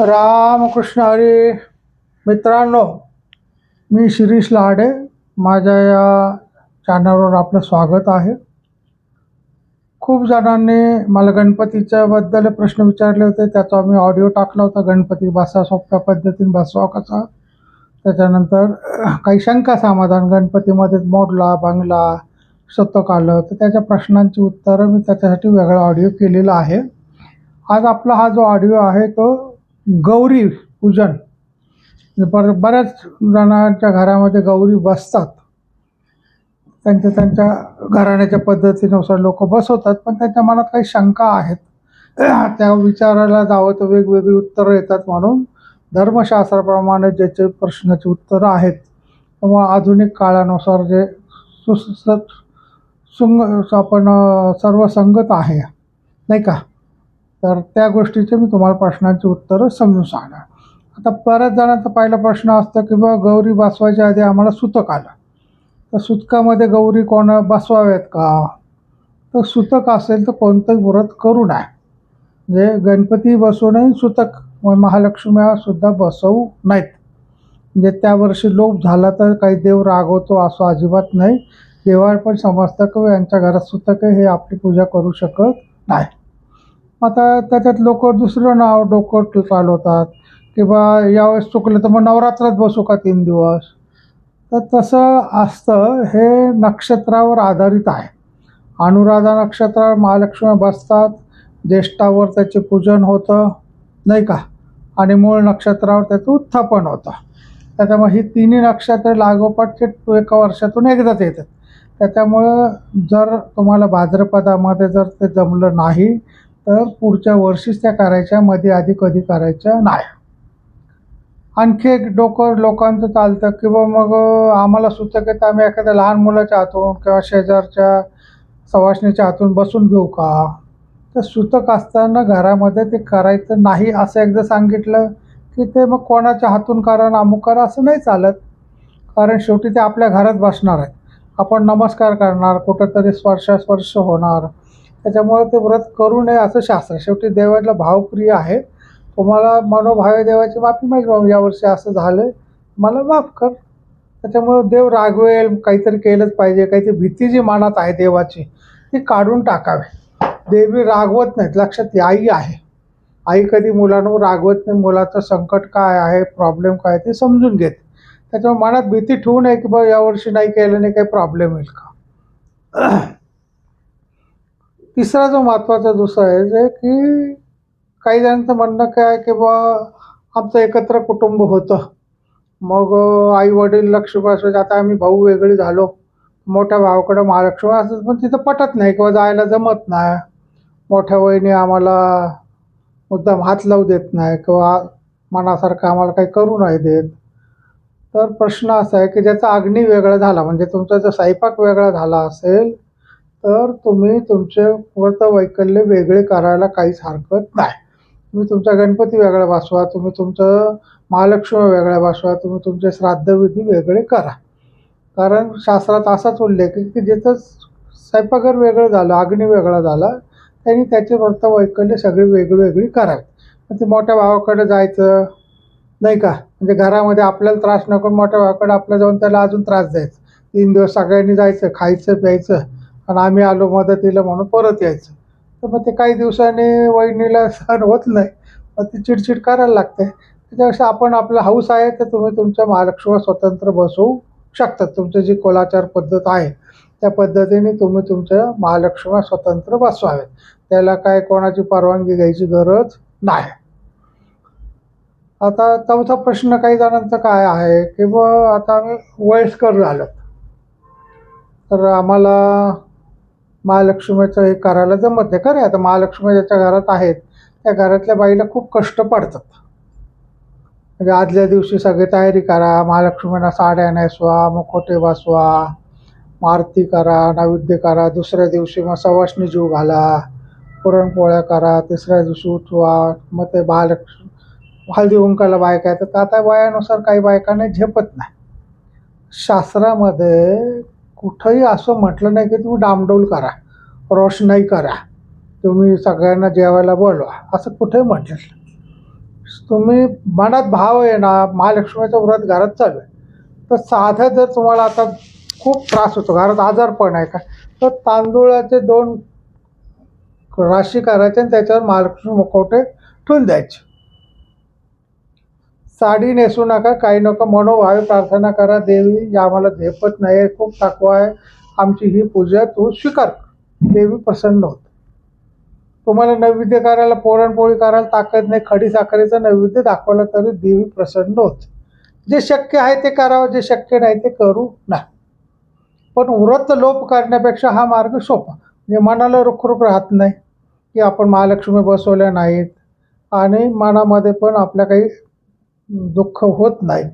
रामकृष्ण हरी. मित्रांनो मी शिरीष लहाडे. माझ्या या चॅनलवर आपलं स्वागत आहे. खूप जणांनी मला गणपतीच्याबद्दल प्रश्न विचारले होते. त्याचा मी ऑडिओ टाकला होता. गणपती बसा सोप्या पद्धतीने बसवा कसा. त्याच्यानंतर काही शंका समाधान गणपतीमध्ये मोडला बंगला शतक आलं. तर त्याच्या प्रश्नांची उत्तरं मी त्याच्यासाठी वेगळा ऑडिओ केलेला आहे. आज आपला हा जो ऑडिओ आहे तो गौरी पूजन. म्हणजे पर बऱ्याच जणांच्या घरामध्ये गौरी बसतात. त्यांच्या त्यांच्या घराण्याच्या पद्धतीनुसार लोक बसवतात पण त्यांच्या मनात काही शंका आहेत. त्या विचारायला जावं तर वेगवेगळी उत्तरं येतात म्हणून धर्मशास्त्राप्रमाणे ज्याचे प्रश्नाची उत्तरं आहेत किंवा आधुनिक काळानुसार जे सुस सुंग आपण सर्वसंगत आहे नाही का? तर त्या गोष्टीचे मी तुम्हाला प्रश्नांची उत्तरं समजून सांगणार. आता बऱ्याच जणांचा पहिला प्रश्न असतो की बा गौरी बसवायच्या आधी आम्हाला सुतक आलं. तर सुतकामध्ये गौरी कोण बसवाव्यात का? तर सुतक असेल तर कोणतंही व्रत करू नये. म्हणजे गणपती बसवूनही सुतक महालक्ष्म्यासुद्धा बसवू नाहीत. म्हणजे त्या वर्षी लोप झाला तर काही देव रागवतो असं अजिबात नाही. देवाळ पण समजतं की यांच्या घरात सुतक हे आपली पूजा करू शकत नाही. आता त्याच्यात लोक दुसरं नाव डोकं चालवतात. की बा यावेळेस चुकलं तर मग नवरात्रात बसू का तीन दिवस? तर तसं असतं. हे नक्षत्रावर आधारित आहे. अनुराधा नक्षत्रावर महालक्ष्मी बसतात. ज्येष्ठावर त्याचे पूजन होतं नाही का? आणि मूळ नक्षत्रावर त्याचं उत्थापन होतं. त्याच्यामुळे ही तिन्ही नक्षत्र लागोपाठचे एका वर्षातून एकदाच येतात. त्याच्यामुळं जर तुम्हाला भाद्रपदामध्ये जर ते जमलं नाही तर पुढच्या वर्षीच त्या करायच्या मध्ये आधी कधी करायच्या? नाही. आणखी एक डोकं लोकांचं चालतं किंवा मग आम्हाला सुचक की तर आम्ही एखाद्या लहान मुलाच्या हातून किंवा शेजारच्या सवासणीच्या हातून बसून घेऊ का? तर सुतक असताना घरामध्ये ते करायचं नाही असं एकदा सांगितलं की ते मग कोणाच्या हातून करा अमुक करा असं नाही चालत. कारण शेवटी ते आपल्या घरात बसणार आहेत. आपण नमस्कार करणार कुठंतरी स्पर्शास्पर्श होणार. त्याच्यामुळे ते व्रत करू नये असं शास्त्र. शेवटी देवाला भावप्रिय आहे. तुम्हाला मनोभावे देवाची माफी माहिती बाबा यावर्षी असं झालं मला माफ कर. त्याच्यामुळे देव रागवेल काहीतरी केलंच पाहिजे. काहीतरी भीती जी मनात आहे देवाची ती काढून टाकावी. देवी रागवत नाहीत. लक्षात आई आहे. आई कधी मुलांवर रागवत नाही. मुलाचं संकट काय आहे प्रॉब्लेम काय आहे ते समजून घेते. त्याच्यामुळे मनात भीती ठेवू नये की बा यावर्षी नाही केलं नाही काही प्रॉब्लेम येईल का? तिसरा जो महत्त्वाचा दुसरा आहे जे की काही जणांचं म्हणणं काय आहे की बा आमचं एकत्र कुटुंब होतं. मग आई वडील लक्ष्मी बसवायचे आता आम्ही भाऊ वेगळी झालो. मोठ्या भावाकडं महालक्ष्मी असं पण तिथं पटत नाही किंवा जायला जमत नाही. मोठ्या वहिनी आम्हाला मुद्दाम हात लावू देत नाही किंवा मनासारखं आम्हाला काही करू नाही देत. तर प्रश्न असा आहे की ज्याचा अग्नी वेगळा झाला म्हणजे तुमचा जर स्वयंपाक वेगळा झाला असेल तर तुम्ही तुमचे व्रत वैकल्य वेगळे करायला काहीच हरकत नाही. तुम्ही तुमचा गणपती वेगळा बसवा तुम्ही तुमचं महालक्ष्मी वेगळ्या बसवा तुम्ही तुमचे श्राद्धविधी वेगळे करा. कारण शास्त्रात असाच उल्लेख आहे की जिथं स्वयंपाकघर वेगळं झालं अग्नी वेगळा झाला त्यांनी त्याचे व्रत वैकल्य सगळी वेगळी करावी. मग ते मोठ्या भावाकडे जायचं नाही का? म्हणजे घरामध्ये आपल्याला त्रास नको मोठ्या भावाकडे आपल्या जाऊन त्याला अजून त्रास द्यायचा. तीन दिवस सगळ्यांनी जायचं खायचं प्यायचं. आणि आम्ही आलो मदतीला म्हणून परत यायचं. तर मग ते काही दिवसांनी वहिनीला सहन होत नाही. मग ती चिडचिड करायला लागते. त्याच्यापेक्षा आपण आपला हाऊस आहे तर तुम्ही तुमच्या महालक्ष्मीवर स्वतंत्र बसवू शकतात तुमची जी कोलाचार पद्धत आहे त्या पद्धतीने तुम्ही तुमच्या महालक्ष्मी स्वतंत्र बसवावेत. त्याला काय कोणाची परवानगी घ्यायची गरज नाही. आता चौथा प्रश्न काही जणांचा काय आहे की ब आता आम्ही वयस्कर झालो. तर आम्हाला महालक्ष्मीचं हे करायला जमत नाही. खरं आहे आता महालक्ष्मी ज्याच्या घरात आहेत त्या घरातल्या बाईला खूप कष्ट पडतात. म्हणजे आदल्या दिवशी सगळी तयारी करा महालक्ष्मींना साड्या नेसवा मुखोटे बसवा आरती करा नैवेद्य करा दुसऱ्या दिवशी मग सवाशणी जीव घाला पुरणपोळ्या करा तिसऱ्या दिवशी उठवा मग ते महालक्ष्मी हळदी उंकाला बायका येतात. तर आता वयानुसार काही बायकांना झेपत नाही. शास्त्रामध्ये कुठंही असं म्हटलं नाही की तुम्ही डामडौल करा रोषणाई करा तुम्ही सगळ्यांना जेवायला बोलवा असं कुठेही म्हटलं तुम्ही मनात भाव आहे ना महालक्ष्मीचं व्रत घरात चालू आहे. तर साधं जर तुम्हाला आता खूप त्रास होतो घरात आजारपण आहे का तर तांदूळाचे दोन राशी करायचे आणि त्याच्यावर महालक्ष्मी मुखवटे ठेवून द्यायचे. साडी नेसू नका काही नका. मनोभावे प्रार्थना करा देवी आम्हाला झेपत नाही आहे खूप टाकवा आहे. आमची ही पूजा तू स्वीकार देवी प्रसन्न होत. तुम्हाला नैवेद्य करायला पुरणपोळी करायला ताकद नाही खडी साखरेचा नैवेद्य दाखवला तरी देवी प्रसन्न होत. जे शक्य आहे ते करावं जे शक्य नाही ते करू नाही पण व्रत लोप करण्यापेक्षा हा मार्ग सोपा. म्हणजे मनाला रुखरुख राहत नाही की आपण महालक्ष्मी बसवल्या नाहीत. आणि मनामध्ये पण आपल्या काही दुःख होत नाही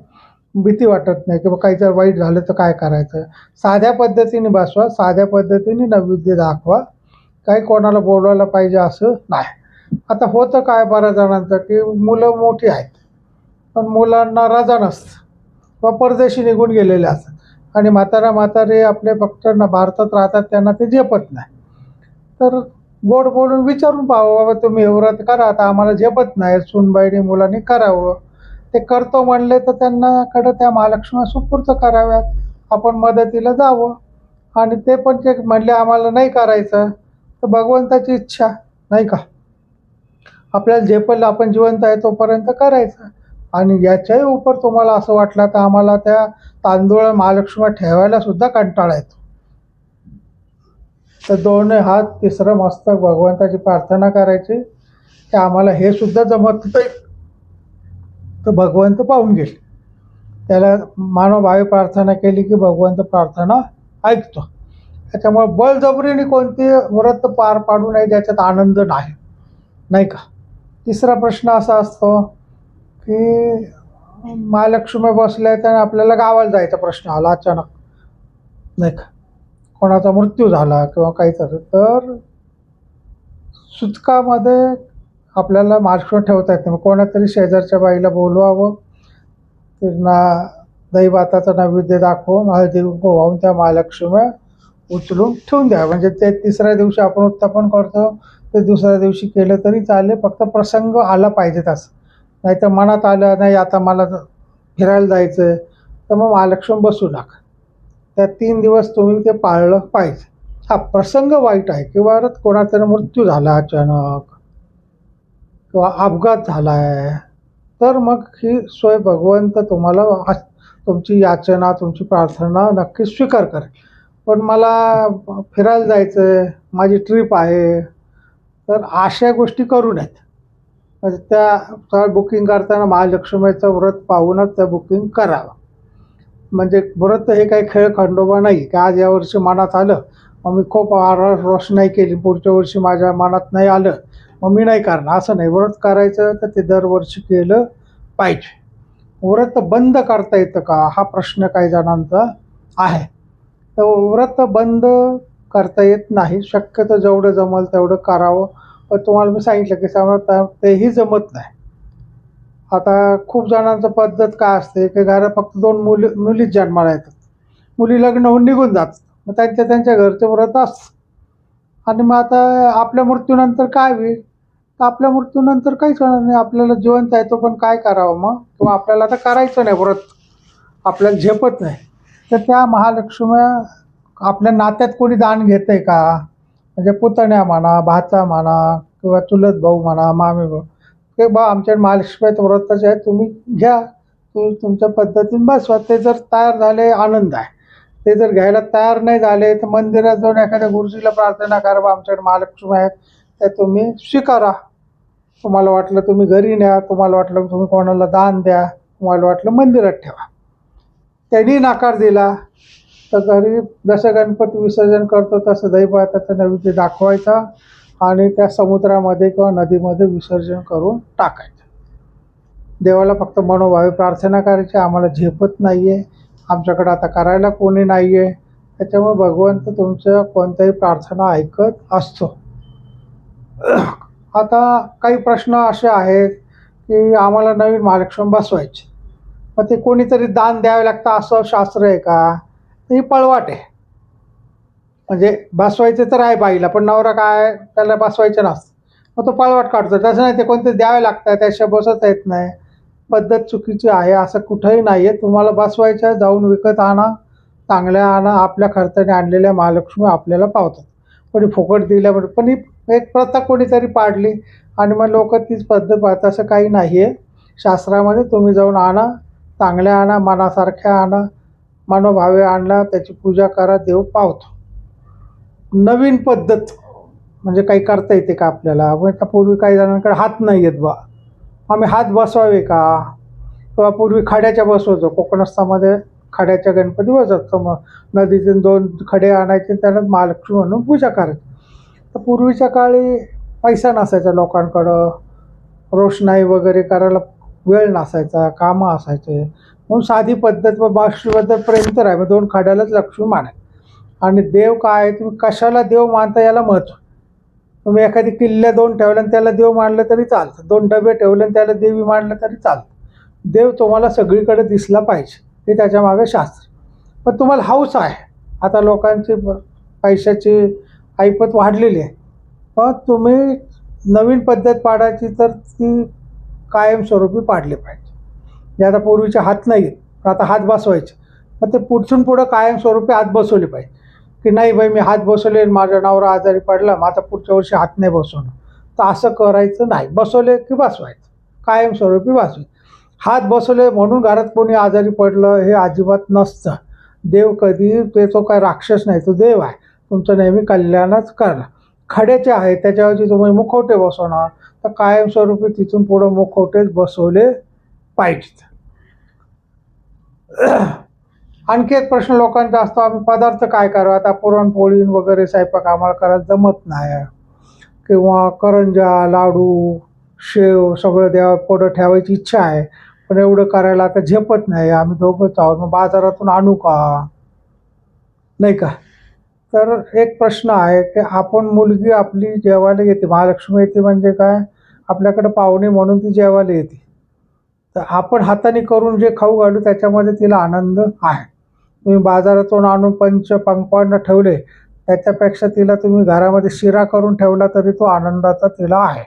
भीती वाटत नाही किंवा काही जर वाईट झालं तर काय करायचं? साध्या पद्धतीने बसवा साध्या पद्धतीने नैवेद्य दाखवा. काही कोणाला बोलवायला पाहिजे असं नाही. आता होतं काय बऱ्याच जणांचं की मुलं मोठी आहेत पण मुलांना रजा नसतं. किंवा परदेशी निघून गेलेले असतात. आणि म्हातारा म्हातारे आपले फक्त ना भारतात राहतात त्यांना ते झेपत नाही. तर गोड बोलून विचारून पाहावं बाबा तुम्ही एवढं करा आता आम्हाला झेपत नाही सुनबाईने मुलांनी करावं. ते करतो म्हणले तर त्यांनाकडं त्या महालक्ष्मी सुपूर्त कराव्यात. आपण मदतीला जावं. आणि ते पण ते म्हणले आम्हाला नाही करायचं. तर भगवंताची इच्छा नाही का? आपल्याला जे पण आपण जिवंत आहे तोपर्यंत करायचं. आणि याच्याही उपर तुम्हाला असं वाटलं तर आम्हाला त्या तांदूळ महालक्ष्मी ठेवायला सुद्धा कंटाळा येतो. तर दोन्ही हात तिसरं मस्तक भगवंताची प्रार्थना करायची. की आम्हाला हे सुद्धा जमत नाही. तर भगवंत पाहून गेले त्याला मानवभावी प्रार्थना केली की भगवंत प्रार्थना ऐकतो. त्याच्यामुळे बळजबरीने कोणती व्रत पार पाडू नये ज्याच्यात आनंद नाही. नाही का? तिसरा प्रश्न असा असतो की महालक्ष्मी बसल्या त्याने आपल्याला गावाला जायचा प्रश्न आला अचानक. नाही का? कोणाचा मृत्यू झाला किंवा काही झालं तर सुतकामध्ये आपल्याला महालक्ष्मी ठेवता येत नाही. मग कोणातरी शेजारच्या बाईला बोलवावं त्यांना दही नैवेद्य दाखवून हळदी कुंकू वाहून त्या महालक्ष्मी उचलून ठेवून द्या. म्हणजे ते तिसऱ्या दिवशी आपण उत्थापन करतो ते दुसऱ्या दिवशी केलं तरी चालेल फक्त प्रसंग आला पाहिजे तसं. नाही तर मनात आलं नाही आता मला फिरायला जायचं आहे तर मग महालक्ष्मी बसू नका. त्या तीन दिवस तुम्ही ते पाळलं पाहिजे. हा प्रसंग वाईट आहे. किंवा कोणाचा मृत्यू झाला अचानक किंवा अपघात झाला आहे तर मग ही सोय भगवंत तुम्हाला तुमची याचना तुमची प्रार्थना नक्की स्वीकार करेल. पण मला फिरायला जायचं आहे माझी ट्रिप आहे तर अशा गोष्टी करू नयेत. म्हणजे त्या त्या बुकिंग करताना महालक्ष्मीचं व्रत पाहूनच त्या बुकिंग करावं. म्हणजे व्रत हे काही खेळ खंडोबा नाही की आज यावर्षी मनात आलं. मग मी खूप आर रोषणाई केली पुढच्या वर्षी माझ्या मनात नाही आलं. मग मी नाही करणार. असं नाही. व्रत करायचं तर ते दरवर्षी केलं पाहिजे. व्रत बंद करता येतं का? हा प्रश्न काही जणांचा आहे. तर व्रत बंद करता येत नाही. शक्यतो जेवढं जमल तेवढं करावं. पण तुम्हाला मी सांगितलं की समजा तेही जमत नाही. आता खूप जणांचं पद्धत काय असते की घरात फक्त दोन मुली मुलीच जन्माला येतात. मुली लग्न होऊन निघून जातात. मग त्यांच्या त्यांच्या घरचे व्रत असतं. आणि मग आता आपल्या मृत्यूनंतर काय होईल? तर आपल्या मृत्यूनंतर काहीच होणार नाही. आपल्याला जिवंत आहे तो पण काय करावं मग? किंवा आपल्याला आता करायचं नाही व्रत. आपल्याला झेपत नाही. तर त्या महालक्ष्म्या आपल्या नात्यात कोणी दान घेत आहे का? म्हणजे पुतण्या म्हणा भाचा म्हणा किंवा चुलत भाऊ म्हणा मामी भाऊ. ते बा आमच्या महालक्ष्मीत व्रताचे आहे तुम्ही घ्या. तुम्ही तुमच्या पद्धतीने बसवा ते जर तयार झाले आनंद आहे. ते जर घ्यायला तयार नाही झाले तर मंदिरात जाऊन एखाद्या गुरुजीला प्रार्थना करा बा आमच्याकडे महालक्ष्मी आहेत. ते तुम्ही स्वीकारा. तुम्हाला वाटलं तुम्ही घरी न्या तुम्हाला वाटलं तुम्ही कोणाला दान द्या तुम्हाला वाटलं मंदिरात ठेवा. त्यांनी नकार दिला. तर घरी जसं गणपती विसर्जन करतो तसं दैवताचा नैवेद्य दाखवायचा आणि त्या समुद्रामध्ये किंवा नदीमध्ये विसर्जन करून टाकायचं. देवाला फक्त मनोभावे प्रार्थना करायची आम्हाला झेपत नाही आहे आमच्याकडं आता करायला कोणी नाही आहे त्याच्यामुळे भगवंत तुमच्या कोणत्याही प्रार्थना ऐकत असतो. आता काही प्रश्न असे आहेत की आम्हाला नवीन महालक्ष्मी बसवायचे. मग ते कोणीतरी दान द्यावे लागतं असं शास्त्र आहे का? ही पळवाट आहे. म्हणजे बसवायचे तर आहे बाईला पण नवरा काय त्याला बसवायचं नसतं. मग तो पळवाट काढतो. तसं नाही ते कोणते द्यावे लागतं त्याशिवाय बसत येत नाही. पद्धत चुकीची आहे असं कुठंही नाही आहे तुम्हाला बसवायचं जाऊन विकत आणा चांगल्या आणा आपल्या खर्चाने आणलेल्या महालक्ष्मी आपल्याला पावतात. कोणी फुकट दिल्यामुळे पण ही एक प्रथा कोणीतरी पाडली आणि मग लोक तीच पद्धत पाहतात. असं काही नाही आहे शास्त्रामध्ये तुम्ही जाऊन आणा चांगल्या आणा मनासारख्या आणा मनोभावे आणला त्याची पूजा करा देव पावतो. नवीन पद्धत म्हणजे काही करता येते का आपल्याला? म्हणजे त्या पूर्वी काही जणांकडे हात नाही आहेत बा. आम्ही हात बसवावे का? किंवा पूर्वी खड्याच्या बसवायचो कोकणस्थामध्ये खड्याच्या गणपती बसवतो मग नदीतून दोन खडे आणायचे त्याला महालक्ष्मी म्हणून पूजा करायची. तर पूर्वीच्या काळी पैसा नसायचा लोकांकडं. रोषणाई वगैरे करायला वेळ नसायचा कामं असायचे. म्हणून साधी पद्धत व बाष्टीबद्दल प्रेम तर आहे मग दोन खड्यालाच लक्ष्मी मानाय आणि देव काय आहे, तुम्ही कशाला देव मानता याला महत्त्व तुम्ही एखादी किल्ल्या दोन ठेवल्या आणि त्याला देव मानलं तरी चालतं. दोन डबे ठेवले आणि त्याला देवी मानलं तरी चालतं. देव तुम्हाला सगळीकडे दिसला पाहिजे. हे त्याच्यामागे शास्त्र. पण तुम्हाला हौस आहे. आता लोकांची पैशाची ऐपत वाढलेली आहे. पण तुम्ही नवीन पद्धत पाडायची तर ती कायमस्वरूपी पाडली पाहिजे. जे आता पूर्वीचे हात नाही आहेत आता हात बसवायचे. मग ते पुढसून पुढं कायमस्वरूपी हात बसवले पाहिजे. की नाही बाई मी हात बसवले माझ्या माझा नवरा आजारी पडला मग आता पुढच्या वर्षी हात नाही बसवणं तर असं करायचं नाही. बसवले की बसवायचं. कायमस्वरूपी बसवायचं. हात बसवले म्हणून घरात कोणी आजारी पडलं हे अजिबात नसतं. देव कधी ते तो काय राक्षस नाही तो देव आहे. तुमचं नेहमी कल्याणच करणार खड्याचे आहे त्याच्यावरती तुम्ही मुखवटे बसवणार. तर कायमस्वरूपी तिथून पुढं मुखवटेच बसवले पाहिजेत. आणखी एक प्रश्न लोकांचा असतो आम्ही पदार्थ काय करावं आता पुरणपोळी वगैरे स्वयंपाक आम्हाला करायला जमत नाही. किंवा करंजा लाडू शेव सगळं देवा पुढं ठेवायची इच्छा आहे. पण एवढं करायला आता झेपत नाही. आम्ही दोघंच आहोत. मग बाजारातून आणू का? नाही का? तर एक प्रश्न आहे की आपण मुलगी आपली जेवायला येते महालक्ष्मी येते म्हणजे काय? आपल्याकडे पाहुणे म्हणून ती जेवायला येते. तर आपण हाताने करून जे खाऊ घालू त्याच्यामध्ये तिला आनंद आहे. तुम्ही बाजारातून आणून पंच पंकवांना ठेवले त्याच्यापेक्षा तिला तुम्ही घरामध्ये शिरा करून ठेवला तरी तो आनंदाचा तिला आहे.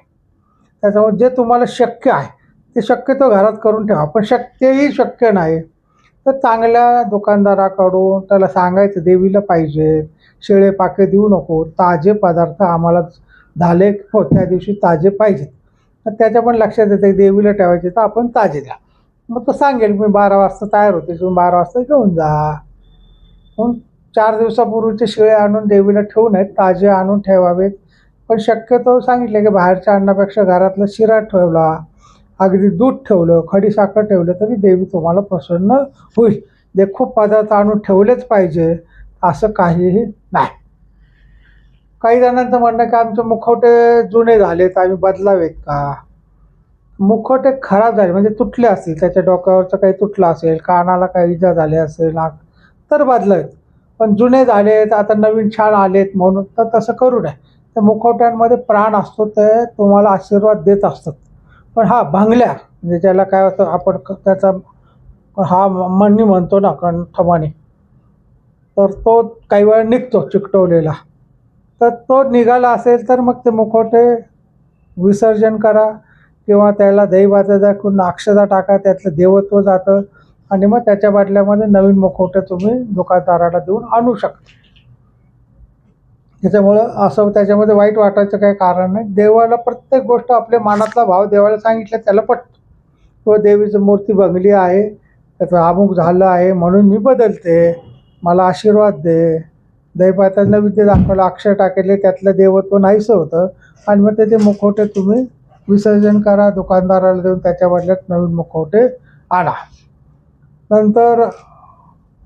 त्याच्यामुळे जे तुम्हाला शक्य आहे ते शक्यतो घरात करून ठेवा. पण शक्यही शक्य नाही. तर चांगल्या दुकानदाराकडून त्याला सांगायचं देवीला पाहिजे शेळे पाके देऊ नको ताजे पदार्थ आम्हाला झाले हो त्या दिवशी ताजे पाहिजेत. तर त्याच्या पण लक्षात येते देवीला ठेवायचे तर आपण ताजे द्या. मग तो सांगेल मी बारा वाजता तयार होते तुम्ही बारा वाजता घेऊन जा. म्हणून चार दिवसापूर्वीचे शिळे आणून देवीला ठेवू नयेत ताजे आणून ठेवावेत. पण शक्यतो सांगितले की बाहेरच्या अन्नापेक्षा घरातला शिरा ठेवला. अगदी दूध ठेवलं खडी साखर ठेवलं तरी देवी तुम्हाला प्रसन्न होईल. जे खूप पदार्थ आणून ठेवलेच पाहिजे असं काहीही नाही. काही जणांचं म्हणणं की आमचे मुखवटे जुने झालेत आम्ही बदलावेत का? मुखवटे खराब झाले म्हणजे तुटले असतील त्याच्या डोक्यावरचं काही तुटलं असेल कानाला काही इजा झाली असेल नाक तर बदलावेत. पण जुने झालेत आता नवीन छान आलेत म्हणून तर तसं करू नये. त्या मुखवट्यांमध्ये प्राण असतो ते तुम्हाला आशीर्वाद देत असतात. पण हा भांगल्या म्हणजे ज्याला काय होतं आपण क- त्याचा हा मणी म्हणतो ना कंठमणी तर तो काही वेळा निघतो चिकटवलेला. तर तो निघाला असेल तर मग ते मुखवटे विसर्जन करा किंवा त्याला दहीबाजा दाखवून अक्षता टाका त्यातलं देवत्व जातं आणि मग त्याच्या बाटल्यामध्ये नवीन मुखवटे तुम्ही दुकानदाराला देऊन आणू शकता. त्याच्यामुळं असं त्याच्यामध्ये वाईट वाटायचं काही कारण नाही. देवाला प्रत्येक गोष्ट आपल्या मनातला भाव देवाला सांगितलं त्याला पटतो. किंवा देवीची मूर्ती बघली आहे त्याचं अमुक झालं आहे म्हणून मी बदलते. मला आशीर्वाद दे. दैपाता नैवेद्य दाखवलं अक्षर टाकले त्यातलं देवत्व नाहीसं होतं. आणि मग त्याचे मुखवटे तुम्ही विसर्जन करा दुकानदाराला देऊन त्याच्या बदल्यात नवीन मुखवटे आणा. नंतर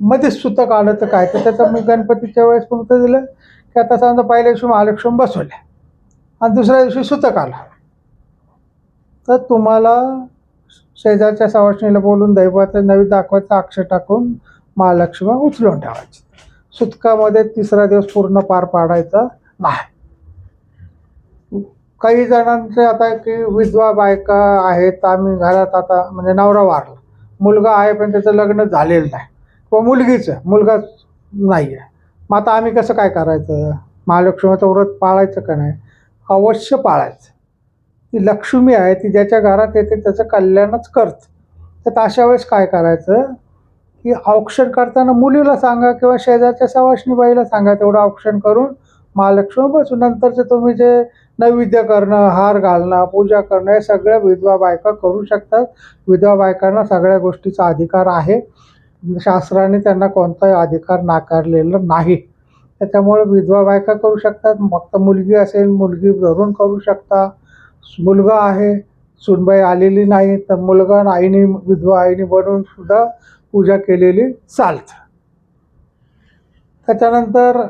मध्येच सुतक आलं तर काय? तर त्याचं मी गणपतीच्या वेळेस पण दिलं. की आता पहिल्या दिवशी महालक्ष्मी बसवल्या. आणि दुसऱ्या दिवशी सुतक आला. तर तुम्हाला शेजारच्या सवासणीला बोलून दैवाचं नवीन दाखवायचं अक्षर टाकून महालक्ष्मी उचलून ठेवायची. सुतकामध्ये तिसरा दिवस पूर्ण पार पाडायचा नाही. काही जणांचे आता की विधवा बायका आहेत आम्ही घरात आता म्हणजे नवरा वारला. मुलगा आहे पण त्याचं लग्न झालेलं नाही. किंवा मुलगीचं मुलगाच नाही आहे मग आता आम्ही कसं काय करायचं? महालक्ष्मीचं व्रत पाळायचं का नाही? अवश्य पाळायचं. ती लक्ष्मी आहे ती ज्याच्या घरात येते त्याचं कल्याणच करतं. तर अशा वेळेस काय करायचं? की औक्षण करताना मुलीला सांगा किंवा शेजारच्या सवाष्णी बाईला सांगा तेवढं औक्षण करून महालक्ष्मी बसू. नंतरचे तुम्ही जे नैवेद्य करणं हार घालणं पूजा करणं हे सगळ्या विधवा बायका करू शकतात. विधवा बायकांना सगळ्या गोष्टीचा अधिकार आहे. शास्त्राने त्यांना कोणताही अधिकार नाकारलेला नाही. त्याच्यामुळे विधवा बायका करू शकतात फक्त मुलगी असेल मुलगी धरून करू शकता. मुलगा आहे सुनबाई आलेली नाही तर मुलगा आईने विधवा आईने बनवून सुद्धा पूजा केलेली चालतं. त्याच्यानंतर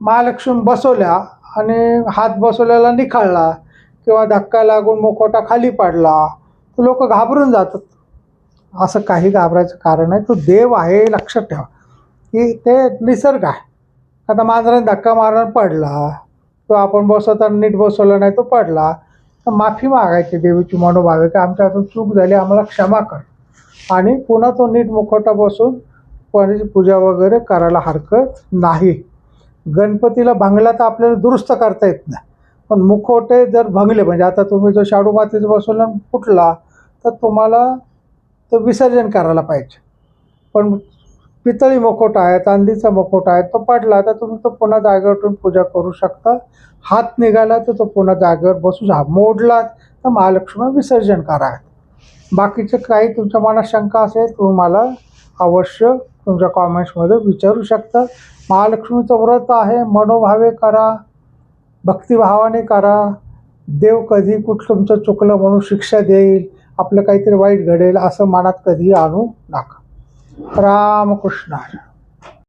महालक्ष्मी बसवल्या आणि हात बसवल्याला निखळला किंवा धक्का लागून मुखोटा खाली पडला. तर लोक घाबरून जातात. असं काही घाबरायचं कारण आहे तो देव आहे लक्षात ठेवा. की ते निसर्ग आहे. आता मांजराने धक्का मारून पडला. तो आपण बसवताना नीट बसवला नाही तो पडला. तर माफी मागायची देवीची मनोभावे की आमच्या हातून चूक झाली आम्हाला क्षमा कर. आणि पुन्हा तो नीट मुखवटा बसून पाण्याची पूजा वगैरे करायला हरकत नाही. गणपतीला भंगला तर आपल्याला दुरुस्त करता येत नाही. पण मुखवटे जर भंगले म्हणजे आता तुम्ही जो शाडू मातीचं बसवलं फुटला तर तुम्हाला तो विसर्जन करायला पाहिजे. पण पितळी मुखवटा आहे चांदीचा मुखवटा आहे तो पडला तर तुम्ही तो पुन्हा जागेवर ठेवून पूजा करू शकता. हात निघाला तर तो पुन्हा जागेवर बसू जा मोडला तर महालक्ष्मी विसर्जन करा. बाकीचे काही तुमच्या मनात शंका असेल तुम्ही मला अवश्य तुमच्या कॉमेंट्समध्ये विचारू शकता. महालक्ष्मीचं व्रत आहे मनोभावे करा भक्तिभावाने करा. देव कधी कुठं तुमचं चुकलं म्हणून शिक्षा देईल. आपलं काहीतरी वाईट घडेल असं मनात कधी आणू नका रामकृष्ण हरी.